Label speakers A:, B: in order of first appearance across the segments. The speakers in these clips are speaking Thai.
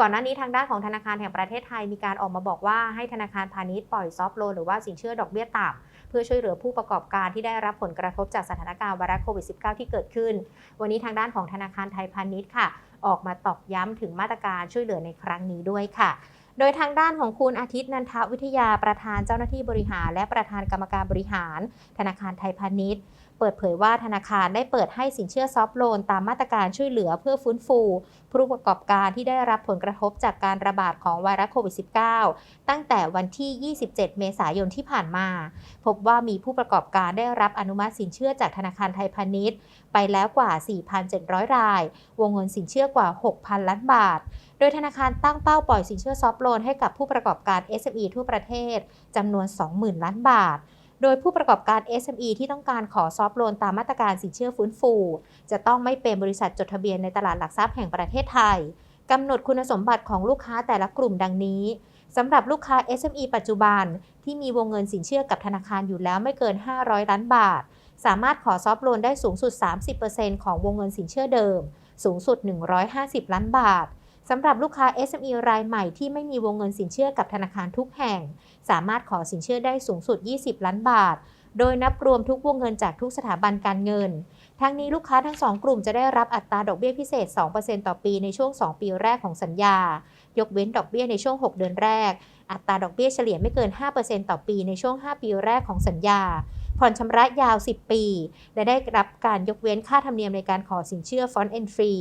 A: ก่อนหน้านี้ทางด้านของธนาคารแห่งประเทศไทยมีการออกมาบอกว่าให้ธนาคารพาณิชย์ปล่อยซอฟโลนหรือว่าสินเชื่อดอกเบี้ยต่ำเพื่อช่วยเหลือผู้ประกอบการที่ได้รับผลกระทบจากสถานการณ์ไวรัสโควิด -19 ที่เกิดขึ้น วันนี้ทางด้านของธนาคารไทยพาณิชย์ค่ะ ออกมาตอกย้ำถึงมาตรการช่วยเหลือในครั้งนี้ด้วยค่ะ โดยทางด้านของคุณอาทิตย์นันทวิทยาประธานเจ้าหน้าที่บริหาร และประธานกรรมการบริหาร ธนาคารไทยพาณิชย์ เปิดเผยว่าธนาคารได้เปิดให้สินเชื่อซอฟท์โลนตามมาตรการช่วยเหลือเพื่อฟื้นฟู ผู้ประกอบการที่ได้รับผลกระทบจากการระบาดของไวรัสโควิด -19 ตั้งแต่วันที่ 27 เมษายนที่ผ่านมา พบว่ามีผู้ประกอบการได้รับอนุมัติสินเชื่อจากธนาคารไทยพาณิชย์ ไปแล้วกว่า 4,700 ราย วงเงินสินเชื่อกว่า 6,000 ล้านบาท โดยธนาคารตั้งเป้าปล่อยสินเชื่อซอฟท์โลนให้กับผู้ประกอบการ SME ทั่วประเทศจำนวน 20,000 ล้านบาท โดยผู้ประกอบการ SME ที่ต้องการขอซอฟท์โลนตามมาตรการสินเชื่อฟื้นฟู จะต้องไม่เป็นบริษัทจดทะเบียนในตลาดหลักทรัพย์แห่งประเทศไทยกำหนดคุณสมบัติของลูกค้าแต่ละกลุ่มดังนี้สำหรับลูกค้า SME ปัจจุบัน ที่มีวงเงินสินเชื่อกับธนาคารอยู่แล้วไม่เกิน 500 ล้านบาท สามารถขอซอฟท์โลนได้สูงสุด 30%ของวงเงินสินเชื่อเดิม สูงสุด 150 ล้านบาท สำหรับลูกค้า SME รายใหม่ที่ไม่มีวงเงินสินเชื่อกับธนาคารทุกแห่ง สามารถขอสินเชื่อได้สูงสุด 20 ล้านบาท โดยนับรวมทุกวงเงินจากทุกสถาบันการเงิน ทั้งนี้ลูกค้าทั้ง 2 กลุ่มจะได้รับอัตราดอกเบี้ยพิเศษ 2%ต่อปีในช่วง 2 ปีแรกของสัญญา ยกเว้นดอกเบี้ยในช่วง 6 เดือนแรก อัตราดอกเบี้ยเฉลี่ยไม่เกิน 5%ต่อปีในช่วง 5 ปีแรกของสัญญาผ่อนชำระยาว 10 ปี และได้รับการยกเว้นค่าธรรมเนียมในการขอสินเชื่อฟอนต์เอนฟรี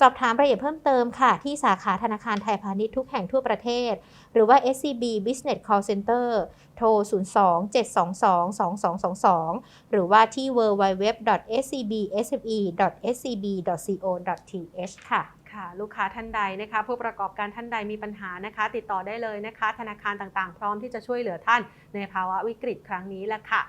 A: สอบถามรายละเอียดเพิ่มเติมค่ะ ที่สาขาธนาคารไทยพาณิชย์ทุกแห่งทั่วประเทศ หรือว่า SCB Business Call Center โทร 02-722-2222 หรือว่าที่ www.scbsme.scb.co.th ค่ะ
B: ค่ะลูกค้าท่านใดนะคะผู้ประกอบการท่านใดมีปัญหานะคะ ติดต่อได้เลยนะคะ ธนาคารต่างๆ พร้อมที่จะช่วยเหลือท่านในภาวะวิกฤตครั้งนี้แหละค่ะ